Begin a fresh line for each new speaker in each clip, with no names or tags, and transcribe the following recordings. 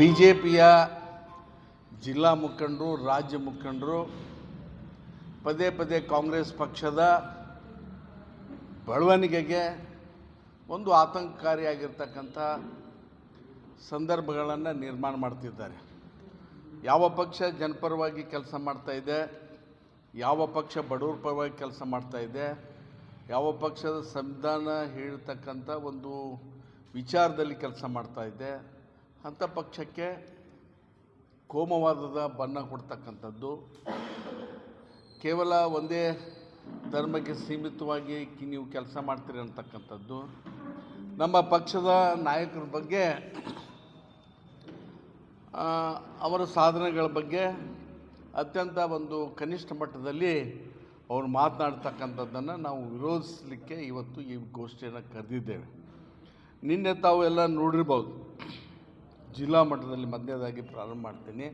B J ಪಿಯ ಜಿಲ್ಲಾ ಮುಖಂಡರು, ರಾಜ್ಯ ಮುಖಂಡರು, ಪದೇ ಪದೇ ಕಾಂಗ್ರೆಸ್ ಪಕ್ಷದ ಬೆಳವಣಿಗೆಗೆ ಒಂದು ಆತಂಕಕಾರಿಯಾಗಿರ್ತಕ್ಕಂಥ ಸಂದರ್ಭಗಳನ್ನು ನಿರ್ಮಾಣ ಮಾಡ್ತಿದ್ದಾರೆ. ಯಾವ ಪಕ್ಷ ಜನಪರವಾಗಿ ಕೆಲಸ ಮಾಡ್ತಾ ಇದೆ, ಯಾವ ಪಕ್ಷ ಬಡವರ ಪರವಾಗಿ ಕೆಲಸ ಮಾಡ್ತಾ ಇದೆ, ಯಾವ ಪಕ್ಷದ ಸಂವಿಧಾನ ಹೇಳ್ತಕ್ಕಂಥ ಒಂದು ವಿಚಾರದಲ್ಲಿ ಕೆಲಸ ಮಾಡ್ತಾ ಇದೆ ಅಂಥ ಪಕ್ಷಕ್ಕೆ ಕೋಮವಾದದ ಬಣ್ಣ ಕೊಡ್ತಕ್ಕಂಥದ್ದು. ಕೇವಲ ಒಂದೇ ಧರ್ಮಕ್ಕೆ ಸೀಮಿತವಾಗಿ ನೀವು ಕೆಲಸ ಮಾಡ್ತೀರಿ ಅಂತಕ್ಕಂಥದ್ದು. ನಮ್ಮ ಪಕ್ಷದ ನಾಯಕರ ಬಗ್ಗೆ ಅವರ ಸಾಧನೆಗಳ ಬಗ್ಗೆ ಅತ್ಯಂತ ಒಂದು ಕನಿಷ್ಠ ಮಟ್ಟದಲ್ಲಿ ಅವರು ಮಾತನಾಡ್ತಕ್ಕಂಥದ್ದನ್ನು ನಾವು ವಿರೋಧಿಸಲಿಕ್ಕೆ ಇವತ್ತು ಈ ಗೋಷ್ಠಿಯನ್ನು ಕರೆದಿದ್ದೇವೆ. ನಿನ್ನೆ ತಾವು ಎಲ್ಲ ನೋಡಿರ್ಬೋದು. ಜಿಲ್ಲಾ ಮಟ್ಟದಲ್ಲಿ ಮೊದಲನೇದಾಗಿ ಪ್ರಾರಂಭ ಮಾಡ್ತೀನಿ.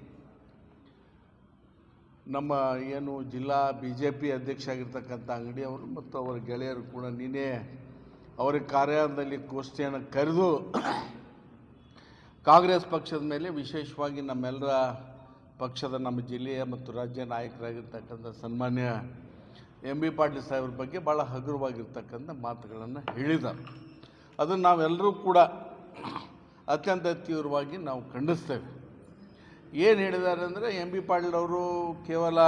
ನಮ್ಮ ಏನು ಜಿಲ್ಲಾ ಬಿ ಜೆ ಪಿ ಅಧ್ಯಕ್ಷ ಆಗಿರ್ತಕ್ಕಂಥ ಅಂಗಡಿಯವರು ಮತ್ತು ಅವರ ಗೆಳೆಯರು ಕೂಡ ನೀನೇ ಅವರ ಕಾರ್ಯಾಲಯದಲ್ಲಿ ಗೋಷ್ಠಿಯನ್ನು ಕರೆದು ಕಾಂಗ್ರೆಸ್ ಪಕ್ಷದ ಮೇಲೆ ವಿಶೇಷವಾಗಿ ನಮ್ಮೆಲ್ಲರ ಪಕ್ಷದ ನಮ್ಮ ಜಿಲ್ಲೆಯ ಮತ್ತು ರಾಜ್ಯ ನಾಯಕರಾಗಿರ್ತಕ್ಕಂಥ ಸನ್ಮಾನ್ಯ ಎಂ ಬಿ ಪಾಟೀಲ್ ಸಾಹೇಬ್ರ ಬಗ್ಗೆ ಭಾಳ ಹಗುರವಾಗಿರ್ತಕ್ಕಂಥ ಮಾತುಗಳನ್ನು ಹೇಳಿದ ಅದನ್ನು ನಾವೆಲ್ಲರೂ ಕೂಡ ಅತ್ಯಂತ ತೀವ್ರವಾಗಿ ನಾವು ಖಂಡಿಸ್ತೇವೆ. ಏನು ಹೇಳಿದ್ದಾರೆ ಅಂದರೆ ಎಂ ಬಿ ಪಾಟೀಲ್ ಅವರು ಕೇವಲ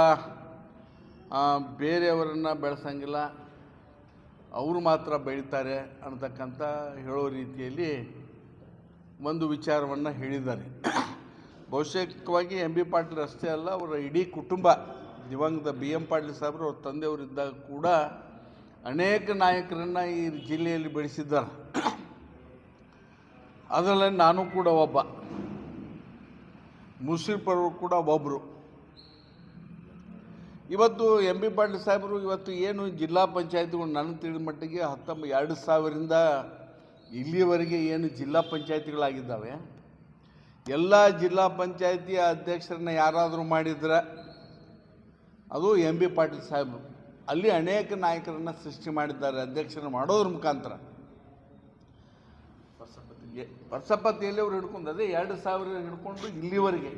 ಬೇರೆಯವರನ್ನು ಬೆಳೆಸಂಗಿಲ್ಲ, ಅವರು ಮಾತ್ರ ಬೆಳೀತಾರೆ ಅನ್ನತಕ್ಕಂಥ ಹೇಳೋ ರೀತಿಯಲ್ಲಿ ಒಂದು ವಿಚಾರವನ್ನು ಹೇಳಿದ್ದಾರೆ. ಬಹುಶೇಕವಾಗಿ ಎಂ ಬಿ ಪಾಟೀಲ್ ಅಷ್ಟೇ ಅಲ್ಲ, ಅವರ ಇಡೀ ಕುಟುಂಬ, ದಿವಂಗತ ಬಿ ಎಂ ಪಾಟೀಲ್ ಸಾಹೇಬರು, ಅವ್ರ ತಂದೆಯವರಿದ್ದಾಗ ಕೂಡ ಅನೇಕ ನಾಯಕರನ್ನು ಈ ಜಿಲ್ಲೆಯಲ್ಲಿ ಬೆಳೆಸಿದ್ದಾರೆ. ಅದರಲ್ಲಿ ನಾನು ಕೂಡ ಒಬ್ಬ. ಮುಸ್ಲಿಪರು ಕೂಡ ಒಬ್ಬರು ಇವತ್ತು ಎಂ ಬಿ ಪಾಟೀಲ್ ಸಾಹೇಬರು ಇವತ್ತು ಏನು ಜಿಲ್ಲಾ ಪಂಚಾಯತ್ಗಳು ನನ್ನ ತಿಳಿದ ಮಟ್ಟಿಗೆ ಹತ್ತೊಂಬ, ಎರಡು ಸಾವಿರದಿಂದ ಇಲ್ಲಿಯವರೆಗೆ ಏನು ಜಿಲ್ಲಾ ಪಂಚಾಯತಿಗಳಾಗಿದ್ದಾವೆ. ಎಲ್ಲ ಜಿಲ್ಲಾ ಪಂಚಾಯತಿ ಅಧ್ಯಕ್ಷರನ್ನ ಯಾರಾದರೂ ಮಾಡಿದ್ರೆ ಅದು ಎಂ ಬಿ ಪಾಟೀಲ್ ಸಾಹೇಬರು. ಅಲ್ಲಿ ಅನೇಕ ನಾಯಕರನ್ನು ಸೃಷ್ಟಿ ಮಾಡಿದ್ದಾರೆ, ಅಧ್ಯಕ್ಷರನ್ನು ಮಾಡೋದ್ರ ಮುಖಾಂತರ. ವರ್ಷಪತಿಯಲ್ಲಿ ಅವ್ರು ಹಿಡ್ಕೊಂಡು, ಅದೇ ಎರಡು ಸಾವಿರ ಹಿಡ್ಕೊಂಡು ಇಲ್ಲಿವರೆಗೆ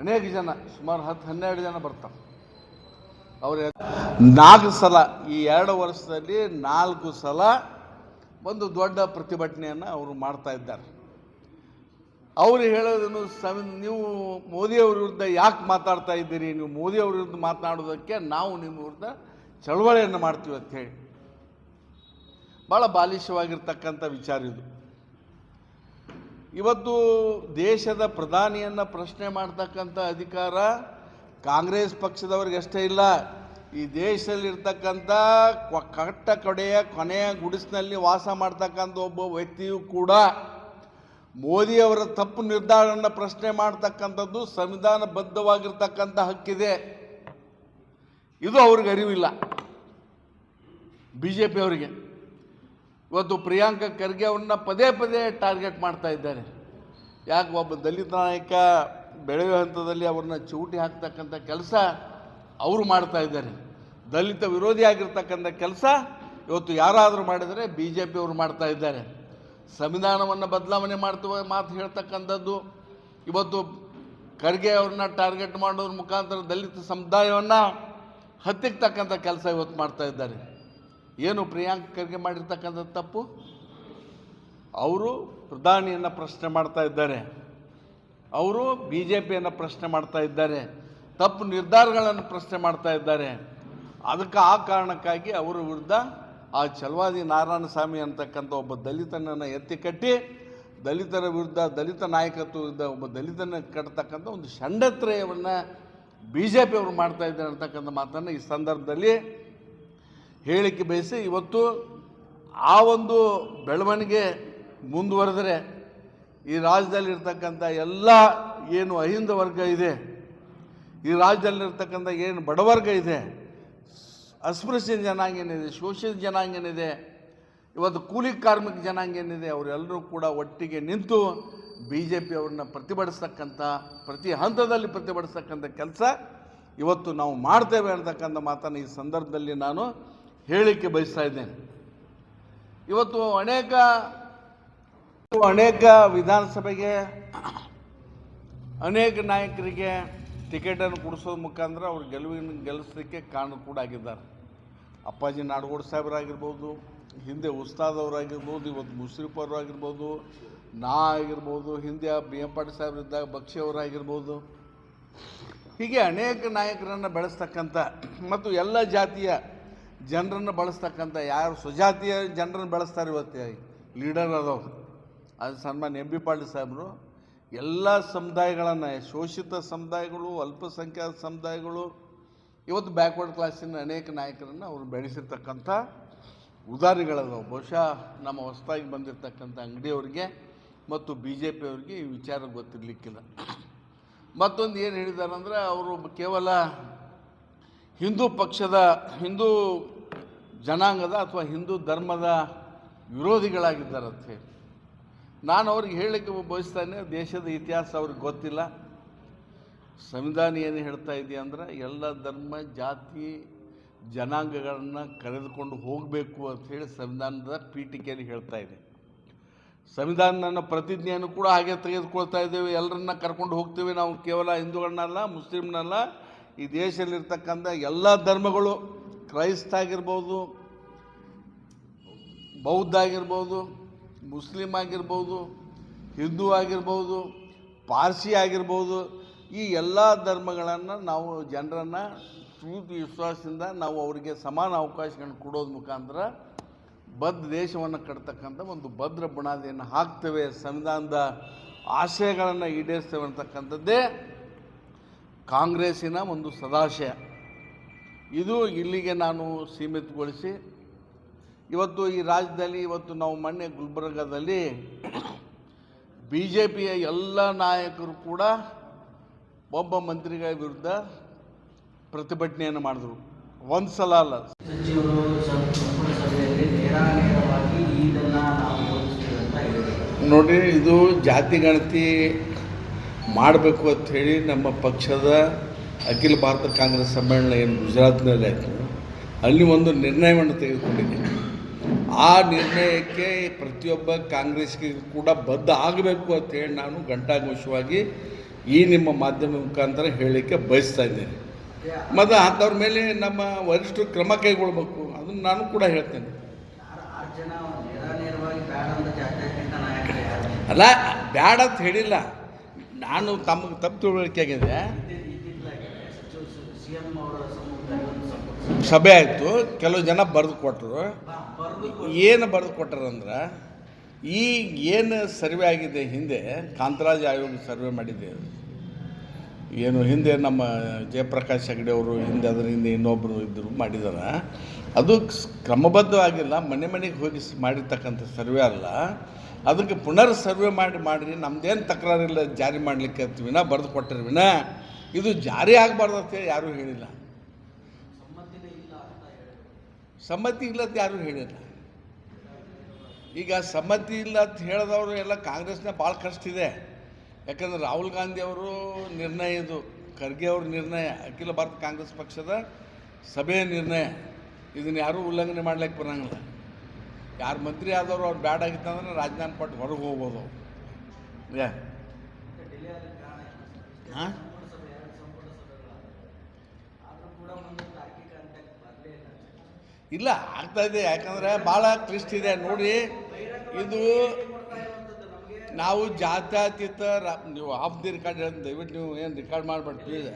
ಅನೇಕ ಜನ, ಸುಮಾರು ಹತ್ತು ಹನ್ನೆರಡು ಜನ ಬರ್ತಾರೆ. ಅವರು ನಾಲ್ಕು ಸಲ, ಈ ಎರಡು ವರ್ಷದಲ್ಲಿ ನಾಲ್ಕು ಸಲ ಒಂದು ದೊಡ್ಡ ಪ್ರತಿಭಟನೆಯನ್ನು ಅವರು ಮಾಡ್ತಾ ಇದ್ದಾರೆ. ಅವರು ಹೇಳೋದನ್ನು ನೀವು ಮೋದಿಯವ್ರ ವಿರುದ್ಧ ಯಾಕೆ ಮಾತಾಡ್ತಾ ಇದ್ದೀರಿ? ನೀವು ಮೋದಿಯವ್ರ ವಿರುದ್ಧ ಮಾತನಾಡೋದಕ್ಕೆ ನಾವು ನಿಮ್ಮ ವಿರುದ್ಧ ಚಳವಳಿಯನ್ನು ಮಾಡ್ತೀವಿ ಅಂತ ಹೇಳಿ. ಭಾಳ ಬಾಲಿಶವಾಗಿರ್ತಕ್ಕಂಥ ವಿಚಾರ ಇದು. ಇವತ್ತು ದೇಶದ ಪ್ರಧಾನಿಯನ್ನು ಪ್ರಶ್ನೆ ಮಾಡ್ತಕ್ಕಂಥ ಅಧಿಕಾರ ಕಾಂಗ್ರೆಸ್ ಪಕ್ಷದವ್ರಿಗೆ ಅಷ್ಟೇ ಇಲ್ಲ. ಈ ದೇಶದಲ್ಲಿರ್ತಕ್ಕಂಥ ಕಟ್ಟ ಕಡೆಯ ಕೊನೆಯ ಗುಡಿಸಿನಲ್ಲಿ ವಾಸ ಮಾಡ್ತಕ್ಕಂಥ ಒಬ್ಬ ವ್ಯಕ್ತಿಯು ಕೂಡ ಮೋದಿಯವರ ತಪ್ಪು ನಿರ್ಧಾರವನ್ನು ಪ್ರಶ್ನೆ ಮಾಡ್ತಕ್ಕಂಥದ್ದು ಸಂವಿಧಾನಬದ್ಧವಾಗಿರ್ತಕ್ಕಂಥ ಹಕ್ಕಿದೆ. ಇದು ಅವ್ರಿಗೆ ಅರಿವಿಲ್ಲ. ಬಿ ಜೆ ಪಿಯವರಿಗೆ ಇವತ್ತು ಪ್ರಿಯಾಂಕ ಖರ್ಗೆ ಅವ್ರನ್ನ ಪದೇ ಪದೇ ಟಾರ್ಗೆಟ್ ಮಾಡ್ತಾ ಇದ್ದಾರೆ. ಯಾಕೆ ಒಬ್ಬ ದಲಿತ ನಾಯಕ ಬೆಳೆಯುವ ಹಂತದಲ್ಲಿ ಅವ್ರನ್ನ ಚೂಟಿ ಹಾಕ್ತಕ್ಕಂಥ ಕೆಲಸ ಅವರು ಮಾಡ್ತಾ ಇದ್ದಾರೆ. ದಲಿತ ವಿರೋಧಿ ಆಗಿರ್ತಕ್ಕಂಥ ಕೆಲಸ ಇವತ್ತು ಯಾರಾದರೂ ಮಾಡಿದರೆ ಬಿ ಜೆ ಪಿಯವರು ಮಾಡ್ತಾ ಇದ್ದಾರೆ. ಸಂವಿಧಾನವನ್ನು ಬದಲಾವಣೆ ಮಾಡ್ತುವ ಮಾತು ಹೇಳ್ತಕ್ಕಂಥದ್ದು. ಇವತ್ತು ಖರ್ಗೆ ಅವ್ರನ್ನ ಟಾರ್ಗೆಟ್ ಮಾಡೋದ್ರ ಮುಖಾಂತರ ದಲಿತ ಸಮುದಾಯವನ್ನು ಹತ್ತಿಕ್ತಕ್ಕಂಥ ಕೆಲಸ ಇವತ್ತು ಮಾಡ್ತಾ ಇದ್ದಾರೆ. ಏನು ಪ್ರಿಯಾಂಕ ಖರ್ಗೆ ಮಾಡಿರ್ತಕ್ಕಂಥ ತಪ್ಪು? ಅವರು ಪ್ರಧಾನಿಯನ್ನು ಪ್ರಶ್ನೆ ಮಾಡ್ತಾ ಇದ್ದಾರೆ. ಅವರು ಬಿ ಜೆ ಪಿಯನ್ನು ಪ್ರಶ್ನೆ ಮಾಡ್ತಾ ಇದ್ದಾರೆ. ತಪ್ಪು ನಿರ್ಧಾರಗಳನ್ನು ಪ್ರಶ್ನೆ ಮಾಡ್ತಾ ಇದ್ದಾರೆ. ಅದಕ್ಕೆ ಆ ಕಾರಣಕ್ಕಾಗಿ ಅವರ ವಿರುದ್ಧ ಆ ಚಲವಾದಿ ನಾರಾಯಣ ಸ್ವಾಮಿ ಅಂತಕ್ಕಂಥ ಒಬ್ಬ ದಲಿತನನ್ನು ಎತ್ತಿ ಕಟ್ಟಿ, ದಲಿತರ ವಿರುದ್ಧ ದಲಿತ ನಾಯಕತ್ವದ ಒಬ್ಬ ದಲಿತನ ಕಟ್ಟತಕ್ಕಂಥ ಒಂದು ಷಂಡತ್ರಯವನ್ನು ಬಿ ಜೆ ಪಿಯವರು ಮಾಡ್ತಾ ಇದ್ದಾರೆ ಅಂತಕ್ಕಂಥ ಮಾತನ್ನು ಈ ಸಂದರ್ಭದಲ್ಲಿ ಹೇಳಿಕೆ ಬಯಸಿ ಇವತ್ತು ಆ ಒಂದು ಬೆಳವಣಿಗೆ ಮುಂದುವರೆದರೆ ಈ ರಾಜ್ಯದಲ್ಲಿರ್ತಕ್ಕಂಥ ಎಲ್ಲ ಏನು ಅಹಿಂದ ವರ್ಗ ಇದೆ, ಈ ರಾಜ್ಯದಲ್ಲಿರ್ತಕ್ಕಂಥ ಏನು ಬಡವರ್ಗ ಇದೆ ಅಸ್ಪೃಶ್ಯ ಜನಾಂಗ ಏನಿದೆ ಶೋಷಿತ ಜನಾಂಗ ಏನಿದೆ ಇವತ್ತು ಕೂಲಿ ಕಾರ್ಮಿಕ ಜನಾಂಗ ಏನಿದೆ ಅವರೆಲ್ಲರೂ ಕೂಡ ಒಟ್ಟಿಗೆ ನಿಂತು ಬಿ ಜೆ ಪಿ ಅವ್ರನ್ನ ಪ್ರತಿಭಟಿಸ್ತಕ್ಕಂಥ, ಪ್ರತಿ ಹಂತದಲ್ಲಿ ಪ್ರತಿಭಟಿಸ್ತಕ್ಕಂಥ ಕೆಲಸ ಇವತ್ತು ನಾವು ಮಾಡ್ತೇವೆ ಅಂತಕ್ಕಂಥ ಮಾತನ್ನು ಈ ಸಂದರ್ಭದಲ್ಲಿ ನಾನು ಹೇಳಲಿಕ್ಕೆ ಬಯಸ್ತಾ ಇದ್ದೇನೆ. ಇವತ್ತು ಅನೇಕ ಅನೇಕ ವಿಧಾನಸಭೆಗೆ ಅನೇಕ ನಾಯಕರಿಗೆ ಟಿಕೆಟನ್ನು ಕೊಡಿಸೋದ್ರ ಮುಖಾಂತರ ಅವ್ರು ಗೆಲುವಿನ ಗೆಲ್ಲಿಸಲಿಕ್ಕೆ ಕಾರಣ ಕೂಡ ಆಗಿದ್ದಾರೆ. ಅಪ್ಪಾಜಿ ನಾಡಗೌಡ ಸಾಹೇಬರಾಗಿರ್ಬೋದು, ಹಿಂದೆ ಉಸ್ತಾದ್ ಅವರಾಗಿರ್ಬೋದು, ಇವತ್ತು ಮುಸ್ರೀಫವ್ರು ಆಗಿರ್ಬೋದು ನಾ ಆಗಿರ್ಬೋದು, ಹಿಂದೆ ಬಿ ಎಂ ಪಾಟೀಲ್ ಸಾಹೇಬರಿದ್ದಾಗ ಬಕ್ಷಿ ಅವರಾಗಿರ್ಬೋದು. ಹೀಗೆ ಅನೇಕ ನಾಯಕರನ್ನು ಬೆಳೆಸ್ತಕ್ಕಂಥ ಮತ್ತು ಎಲ್ಲ ಜಾತಿಯ ಜನರನ್ನು ಬಳಸ್ತಕ್ಕಂಥ ಯಾರು ಸ್ವಜಾತಿಯ ಜನರನ್ನು ಬಳಸ್ತಾರೆ ಇವತ್ತು, ಲೀಡರ್ ಅದಾವೆ ಅದು ಸನ್ಮಾನ್ಯ ಎಂ ಬಿ ಪಾಟೀಲ್ ಸಾಹೇಬರು. ಎಲ್ಲ ಸಮುದಾಯಗಳನ್ನು, ಶೋಷಿತ ಸಮುದಾಯಗಳು, ಅಲ್ಪಸಂಖ್ಯಾತ ಸಮುದಾಯಗಳು, ಇವತ್ತು ಬ್ಯಾಕ್ವರ್ಡ್ ಕ್ಲಾಸಿನ ಅನೇಕ ನಾಯಕರನ್ನು ಅವರು ಬೆಳೆಸಿರ್ತಕ್ಕಂಥ ಉದಾರಿಗಳದವು. ಬಹುಶಃ ನಮ್ಮ ಹೊಸದಾಗಿ ಬಂದಿರತಕ್ಕಂಥ ಅಂಗಡಿಯವರಿಗೆ ಮತ್ತು ಬಿ ಜೆ ಪಿಯವ್ರಿಗೆ ಈ ವಿಚಾರ ಗೊತ್ತಿರಲಿಕ್ಕಿಲ್ಲ. ಮತ್ತೊಂದು ಏನು ಹೇಳಿದ್ದಾರೆ ಅಂದರೆ ಅವರು ಕೇವಲ ಹಿಂದೂ ಪಕ್ಷದ, ಹಿಂದೂ ಜನಾಂಗದ ಅಥವಾ ಹಿಂದೂ ಧರ್ಮದ ವಿರೋಧಿಗಳಾಗಿದ್ದಾರೆ ಅಂತ ಹೇಳಿ ನಾನು ಅವ್ರಿಗೆ ಹೇಳಲಿಕ್ಕೆ ಬಯಸ್ತಾನೆ, ದೇಶದ ಇತಿಹಾಸ ಅವ್ರಿಗೆ ಗೊತ್ತಿಲ್ಲ. ಸಂವಿಧಾನ ಏನು ಹೇಳ್ತಾ ಇದೆಯಾ ಅಂದ್ರೆ, ಎಲ್ಲ ಧರ್ಮ, ಜಾತಿ, ಜನಾಂಗಗಳನ್ನು ಕರೆದುಕೊಂಡು ಹೋಗಬೇಕು ಅಂತ ಹೇಳಿ ಸಂವಿಧಾನದ ಪೀಠಿಕೆಯಲ್ಲಿ ಹೇಳ್ತಾ ಇದೆ. ಸಂವಿಧಾನ ಪ್ರತಿಜ್ಞೆಯನ್ನು ಕೂಡ ಹಾಗೆ ತೆಗೆದುಕೊಳ್ತಾ ಇದ್ದೇವೆ. ಎಲ್ಲರನ್ನ ಕರ್ಕೊಂಡು ಹೋಗ್ತೀವಿ ನಾವು, ಕೇವಲ ಹಿಂದೂಗಳನ್ನಲ್ಲ, ಮುಸ್ಲಿಮ್ನಲ್ಲ ಈ ದೇಶದಲ್ಲಿರ್ತಕ್ಕಂಥ ಎಲ್ಲ ಧರ್ಮಗಳು ಕ್ರೈಸ್ತ ಆಗಿರ್ಬೋದು ಬೌದ್ಧ ಆಗಿರ್ಬೋದು ಮುಸ್ಲಿಮ್ ಆಗಿರ್ಬೋದು ಹಿಂದೂ ಆಗಿರ್ಬೋದು, ಪಾರ್ಸಿ ಆಗಿರ್ಬೋದು, ಈ ಎಲ್ಲ ಧರ್ಮಗಳನ್ನು ನಾವು ಜನರನ್ನು ಪ್ರೀತಿ ವಿಶ್ವಾಸದಿಂದ ನಾವು ಅವರಿಗೆ ಸಮಾನ ಅವಕಾಶಗಳನ್ನು ಕೊಡೋದ್ರ ಮುಖಾಂತರ ಬದ್ಧ ದೇಶವನ್ನು ಕಟ್ತಕ್ಕಂಥ ಒಂದು ಭದ್ರ ಬುನಾದಿಯನ್ನು ಹಾಕ್ತೇವೆ, ಸಂವಿಧಾನದ ಆಶಯಗಳನ್ನು ಈಡೇರಿಸ್ತೇವೆ ಅಂತಕ್ಕಂಥದ್ದೇ ಕಾಂಗ್ರೆಸ್ಸಿನ ಒಂದು ಸದಾಶಯ. ಇದು ಇಲ್ಲಿಗೆ ನಾನು ಸೀಮಿತಗೊಳಿಸಿ ಇವತ್ತು ಈ ರಾಜ್ಯದಲ್ಲಿ ಇವತ್ತು ನಾವು ಮೊನ್ನೆ ಗುಲ್ಬರ್ಗದಲ್ಲಿ ಬಿ ಜೆ ಪಿಯ ಎಲ್ಲ ನಾಯಕರು ಕೂಡ ಒಬ್ಬ ಮಂತ್ರಿಗಳ ವಿರುದ್ಧ ಪ್ರತಿಭಟನೆಯನ್ನು ಮಾಡಿದ್ರು. ಒಂದು ಸಲ ಅಲ್ಲ.
ಸಚಿವರು ಸಂಪುಟ ಸಭೆಯಲ್ಲಿ ಇದನ್ನು ನಾವು
ನೋಡಿ ಇದು ಜಾತಿ ಗಣತಿ ಮಾಡಬೇಕು ಅಂತ ಹೇಳಿ ನಮ್ಮ ಪಕ್ಷದ ಅಖಿಲ ಭಾರತ ಕಾಂಗ್ರೆಸ್ ಸಮ್ಮೇಳನ ಏನು ಗುಜರಾತ್ನಲ್ಲಿ ಆಯಿತು. ಅಲ್ಲಿ ಒಂದು ನಿರ್ಣಯವನ್ನು ತೆಗೆದುಕೊಂಡಿದ್ದೀನಿ ಆ ನಿರ್ಣಯಕ್ಕೆ ಪ್ರತಿಯೊಬ್ಬ ಕಾಂಗ್ರೆಸ್ಗೆ ಕೂಡ ಬದ್ಧ ಆಗಬೇಕು ಅಂತ ಹೇಳಿ ನಾನು ಘಂಟಾಘೋಷವಾಗಿ ಈ ನಿಮ್ಮ ಮಾಧ್ಯಮ ಮುಖಾಂತರ ಹೇಳಲಿಕ್ಕೆ ಬಯಸ್ತಾ ಇದ್ದೇನೆ. ಮತ್ತು ಅಂಥವ್ರ ಮೇಲೆ ನಮ್ಮ ವರಿಷ್ಠರು ಕ್ರಮ ಕೈಗೊಳ್ಬೇಕು ಅದನ್ನು ನಾನು ಕೂಡ ಹೇಳ್ತೇನೆ. ಅಲ್ಲ ಬ್ಯಾಡ ಅಂತ ಹೇಳಿಲ್ಲ. ನಾನು ತಮಗೆ ತಪ್ಪು ತಿಳುವಳಿಕೆ ಆಗಿದೆ ಸಭೆ ಆಯಿತು, ಕೆಲವು ಜನ ಬರೆದು ಕೊಟ್ಟರು ಏನು ಬರೆದು ಕೊಟ್ಟರಂದ್ರೆ ಈ ಏನು ಸರ್ವೆ ಆಗಿದೆ ಹಿಂದೆ, ಕಾಂತರಾಜ್ ಆಯೋಗ ಸರ್ವೆ ಮಾಡಿದೆ. ಏನು ಹಿಂದೆ ನಮ್ಮ ಜಯಪ್ರಕಾಶ್ ಹೆಗಡೆ ಅವರು, ಹಿಂದೆ ಅದರ ಹಿಂದೆ ಇನ್ನೊಬ್ಬರು ಇದ್ದರು ಮಾಡಿದಾರೆ. ಅದು ಕ್ರಮಬದ್ಧವಾಗಿಲ್ಲ, ಮನೆ ಮನೆಗೆ ಹೋಗಿ ಮಾಡಿರ್ತಕ್ಕಂಥ ಸರ್ವೆ ಅಲ್ಲ. ಅದಕ್ಕೆ ಪುನರ್ ಸರ್ವೆ ಮಾಡಿ ಮಾಡಿರಿ, ನಮ್ದೇನು ತಕರಾರಿಲ್ಲ ಜಾರಿ ಮಾಡಲಿಕ್ಕೆ ಅಂತ ವಿನ ಬರೆದು ಕೊಟ್ಟರೆ ವಿನ ಇದು ಜಾರಿ ಆಗಬಾರ್ದು ಅಂತೇಳಿ ಯಾರೂ ಹೇಳಿಲ್ಲ. ಸಮ್ಮತಿ ಇಲ್ಲ ಅಂತ ಯಾರೂ ಹೇಳಿಲ್ಲ. ಈಗ ಸಮ್ಮತಿ ಇಲ್ಲ ಅಂತ ಹೇಳಿದವರು ಎಲ್ಲ ಕಾಂಗ್ರೆಸ್ನ ಭಾಳ ಕಷ್ಟ ಇದೆ ಯಾಕಂದ್ರೆ ರಾಹುಲ್ ಗಾಂಧಿ ಅವರು ನಿರ್ಣಯ ಇದು, ಖರ್ಗೆ ಅವ್ರ ನಿರ್ಣಯ, ಅಖಿಲ ಭಾರತ ಕಾಂಗ್ರೆಸ್ ಪಕ್ಷದ ಸಭೆಯ ನಿರ್ಣಯ. ಇದನ್ನು ಯಾರೂ ಉಲ್ಲಂಘನೆ ಮಾಡ್ಲಿಕ್ಕೆ ಬರಂಗಿಲ್ಲ. ಯಾರು ಮಂತ್ರಿ ಆದವರು ಅವ್ರು ಬ್ಯಾಡ್ ಆಗಿತ್ತಂದ್ರೆ ರಾಜಧಾನಿ ಪಟ್ಟು ಹೊರಗೆ ಹೋಗ್ಬೋದು
ಏನು?
ಹಾಂ?
ಇಲ್ಲ
ಇಲ್ಲ ಆಗ್ತಾ ಇದೆ. ಯಾಕಂದ್ರೆ ಭಾಳ ಕ್ಲಿಷ್ಟ ಇದೆ. ನೋಡಿ, ಇದು ನಾವು ಜಾತ್ಯತೀತ ನೀವು ಆಫ್ ದಿ ರೆಕಾರ್ಡ್ ಹೇಳಿ ದಯವಿಟ್ಟು ನೀವು ಏನು ರೆಕಾರ್ಡ್ ಮಾಡಬೇಡಿ ಪ್ಲೀಸ್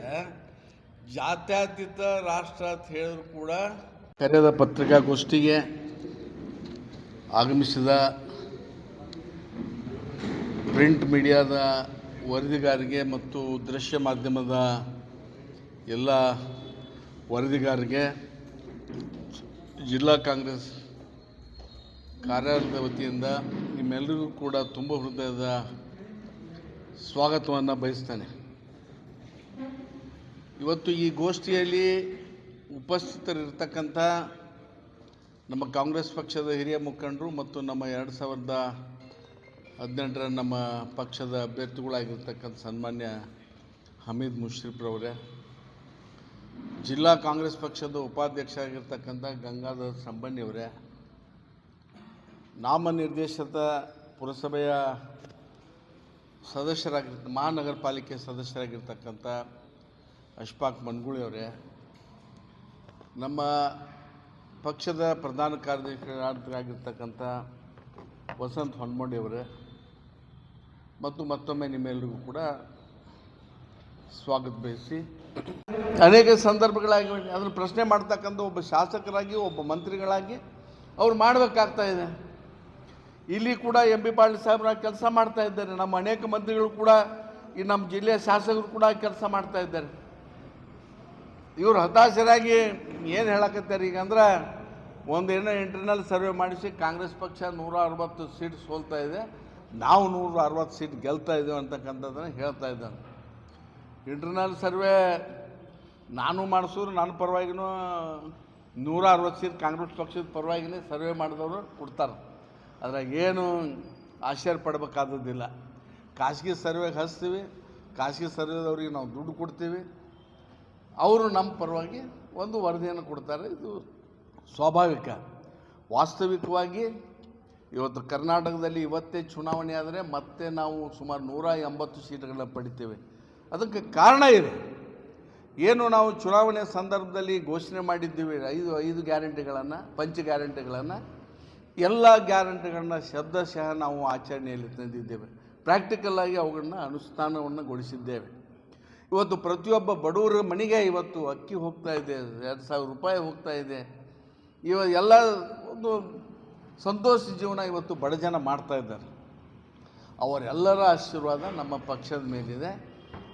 ಜಾತ್ಯತೀತ ರಾಷ್ಟ್ರ ಅಂತ ಹೇಳಿದ್ರು ಕೂಡ ಕರೆದ ಪತ್ರಿಕಾಗೋಷ್ಠಿಗೆ ಆಗಮಿಸಿದ ಪ್ರಿಂಟ್ ಮೀಡಿಯಾದ ವರದಿಗಾರಿಗೆ ಮತ್ತು ದೃಶ್ಯ ಮಾಧ್ಯಮದ ಎಲ್ಲ ವರದಿಗಾರಿಗೆ ಜಿಲ್ಲಾ ಕಾಂಗ್ರೆಸ್ ಕಾರ್ಯಾಲಯದ ವತಿಯಿಂದ ನಿಮ್ಮೆಲ್ಲರಿಗೂ ಕೂಡ ತುಂಬ ಹೃದಯದ ಸ್ವಾಗತವನ್ನು ಬಯಸ್ತೇನೆ. ಇವತ್ತು ಈ ಗೋಷ್ಠಿಯಲ್ಲಿ ಉಪಸ್ಥಿತರಿರ್ತಕ್ಕಂಥ ನಮ್ಮ ಕಾಂಗ್ರೆಸ್ ಪಕ್ಷದ ಹಿರಿಯ ಮುಖಂಡರು ಮತ್ತು ನಮ್ಮ ಎರಡು ಸಾವಿರದ ಹದಿನೆಂಟರ ನಮ್ಮ ಪಕ್ಷದ ಅಭ್ಯರ್ಥಿಗಳಾಗಿರ್ತಕ್ಕಂಥ ಸನ್ಮಾನ್ಯ ಹಮೀದ್ ಮುಷ್ರಿಫ್ರವರೇ ಜಿಲ್ಲಾ ಕಾಂಗ್ರೆಸ್ ಪಕ್ಷದ ಉಪಾಧ್ಯಕ್ಷ ಆಗಿರ್ತಕ್ಕಂಥ ಗಂಗಾಧರ್ ಸಂಬಣ್ಣಿಯವರೇ ನಾಮನಿರ್ದೇಶಿತ ಪುರಸಭೆಯ ಸದಸ್ಯರಾಗಿರ್ತ ಮಹಾನಗರ ಪಾಲಿಕೆ ಸದಸ್ಯರಾಗಿರ್ತಕ್ಕಂಥ ಅಶ್ಫಾಕ್ ಮನ್ಗುಳಿಯವರೇ ನಮ್ಮ ಪಕ್ಷದ ಪ್ರಧಾನ ಕಾರ್ಯದರ್ಶಿಯಾಗಿರ್ತಕ್ಕಂಥ ವಸಂತ್ ಹೊನ್ಮೊಂಡಿಯವರೇ ಮತ್ತು ಮತ್ತೊಮ್ಮೆ ನಿಮ್ಮೆಲ್ಲರಿಗೂ ಕೂಡ ಸ್ವಾಗತ ಬಯಸಿ, ಅನೇಕ ಸಂದರ್ಭಗಳಾಗಿ ಅದನ್ನು ಪ್ರಶ್ನೆ ಮಾಡ್ತಕ್ಕಂಥ ಒಬ್ಬ ಶಾಸಕರಾಗಿ, ಒಬ್ಬ ಮಂತ್ರಿಗಳಾಗಿ ಅವ್ರು ಮಾಡಬೇಕಾಗ್ತಾ ಇದೆ. ಇಲ್ಲಿ ಕೂಡ ಎಂ ಬಿ ಪಾಟೀಲ್ ಸಾಹೇಬ್ರ ಕೆಲಸ ಮಾಡ್ತಾ ಇದ್ದಾರೆ. ನಮ್ಮ ಅನೇಕ ಮಂತ್ರಿಗಳು ಕೂಡ, ಈ ನಮ್ಮ ಜಿಲ್ಲೆಯ ಶಾಸಕರು ಕೂಡ ಕೆಲಸ ಮಾಡ್ತಾ ಇದ್ದಾರೆ. ಇವರು ಹತಾಶರಾಗಿ ಏನು ಹೇಳಕತ್ತಾರೆ ಈಗ ಅಂದ್ರೆ ಒಂದೇನೋ ಇಂಟರ್ನಲ್ ಸರ್ವೆ ಮಾಡಿಸಿ ಕಾಂಗ್ರೆಸ್ ಪಕ್ಷ ನೂರ ಅರವತ್ತು ಸೀಟ್ ಸೋಲ್ತಾ ಇದೆ. ನಾವು ನೂರ ಅರವತ್ತು ಸೀಟ್ ಗೆಲ್ತಾ ಇದ್ದೇವೆ ಅಂತಕ್ಕಂಥದ್ದನ್ನು ಹೇಳ್ತಾ ಇದ್ದಾನೆ. ಇಂಟರ್ನಲ್ ಸರ್ವೆ ನಾನು ಮಾಡಿಸಿದ್ರು ನನ್ನ ಪರವಾಗಿನೂ ನೂರ ಅರವತ್ತು ಸೀಟ್ ಕಾಂಗ್ರೆಸ್ ಪಕ್ಷದ ಪರವಾಗಿನೇ ಸರ್ವೆ ಮಾಡಿದವರು ಕೊಡ್ತಾರೆ. ಅದ್ರಾಗ ಏನು ಆಶ್ಚರ್ಯ ಪಡಬೇಕಾದದ್ದಿಲ್ಲ. ಖಾಸಗಿ ಸರ್ವೆಗೆ ಹಚ್ತೀವಿ. ಖಾಸಗಿ ಸರ್ವೆದವ್ರಿಗೆ ನಾವು ದುಡ್ಡು ಕೊಡ್ತೀವಿ. ಅವರು ನಮ್ಮ ಪರವಾಗಿ ಒಂದು ವರದಿಯನ್ನು ಕೊಡ್ತಾರೆ. ಇದು ಸ್ವಾಭಾವಿಕ. ವಾಸ್ತವಿಕವಾಗಿ ಇವತ್ತು ಕರ್ನಾಟಕದಲ್ಲಿ ಇವತ್ತೇ ಚುನಾವಣೆ ಆದರೆ ಮತ್ತೆ ನಾವು ಸುಮಾರು ನೂರ ಎಂಬತ್ತು ಸೀಟ್ಗಳನ್ನ ಪಡಿತೇವೆ. ಅದಕ್ಕೆ ಕಾರಣ ಇದೆ. ಏನು ನಾವು ಚುನಾವಣೆ ಸಂದರ್ಭದಲ್ಲಿ ಘೋಷಣೆ ಮಾಡಿದ್ದೀವಿ, ಐದು ಐದು ಗ್ಯಾರಂಟಿಗಳನ್ನು, ಪಂಚ ಗ್ಯಾರಂಟಿಗಳನ್ನು, ಎಲ್ಲ ಗ್ಯಾರಂಟಿಗಳನ್ನ ಶಬ್ದಶಃ ನಾವು ಆಚರಣೆಯಲ್ಲಿ ತಂದಿದ್ದೇವೆ. ಪ್ರಾಕ್ಟಿಕಲ್ ಆಗಿ ಅವುಗಳನ್ನ ಅನುಷ್ಠಾನವನ್ನು ಗೊಳಿಸಿದ್ದೇವೆ. ಇವತ್ತು ಪ್ರತಿಯೊಬ್ಬ ಬಡವರ ಮನೆಗೆ ಇವತ್ತು ಅಕ್ಕಿ ಹೋಗ್ತಾ ಇದೆ, ಎರಡು ಸಾವಿರ ರೂಪಾಯಿ ಹೋಗ್ತಾ ಇದೆ. ಇವ ಎಲ್ಲ ಒಂದು ಸಂತೋಷ ಜೀವನ ಇವತ್ತು ಬಡ ಜನ ಮಾಡ್ತಾ ಇದ್ದಾರೆ. ಅವರೆಲ್ಲರ ಆಶೀರ್ವಾದ ನಮ್ಮ ಪಕ್ಷದ ಮೇಲಿದೆ.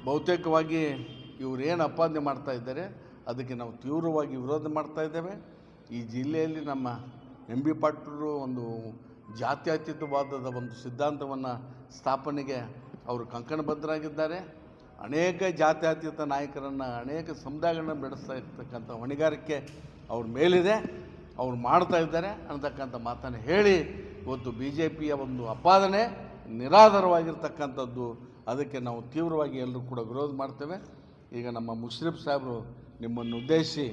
ಬಹುತೇಕವಾಗಿ ಇವರು ಏನು ಅಪಾದನೆ ಮಾಡ್ತಾ ಇದ್ದಾರೆ, ಅದಕ್ಕೆ ನಾವು ತೀವ್ರವಾಗಿ ವಿರೋಧ ಮಾಡ್ತಾ ಇದ್ದೇವೆ. ಈ ಜಿಲ್ಲೆಯಲ್ಲಿ ನಮ್ಮ ಎಂ ಬಿ ಪಾಟೀಲರು ಒಂದು ಜಾತ್ಯತೀತವಾದದ ಒಂದು ಸಿದ್ಧಾಂತವನ್ನು ಸ್ಥಾಪನೆಗೆ ಅವರು ಕಂಕಣಬದ್ಧರಾಗಿದ್ದಾರೆ. ಅನೇಕ ಜಾತ್ಯತೀತ ನಾಯಕರನ್ನು, ಅನೇಕ ಸಮುದಾಯಗಳನ್ನ ಬೆಳೆಸ್ತಾ ಇರ್ತಕ್ಕಂಥ ಹೊಣೆಗಾರಿಕೆ ಅವ್ರ ಮೇಲಿದೆ. ಅವ್ರು ಮಾಡ್ತಾ ಇದ್ದಾರೆ ಅನ್ನತಕ್ಕಂಥ ಮಾತನ್ನು ಹೇಳಿ ಇವತ್ತು ಬಿ ಜೆ ಪಿಯ ಒಂದು ಅಪಾದನೆ ನಿರಾಧಾರವಾಗಿರ್ತಕ್ಕಂಥದ್ದು. ಅದಕ್ಕೆ ನಾವು ತೀವ್ರವಾಗಿ ಎಲ್ಲರೂ ಕೂಡ ವಿರೋಧ ಮಾಡ್ತೇವೆ. ಈಗ ನಮ್ಮ ಮುಷ್ರಿಫ್ ಸಾಹೇಬರು ನಿಮ್ಮನ್ನು ಉದ್ದೇಶಿಸಿ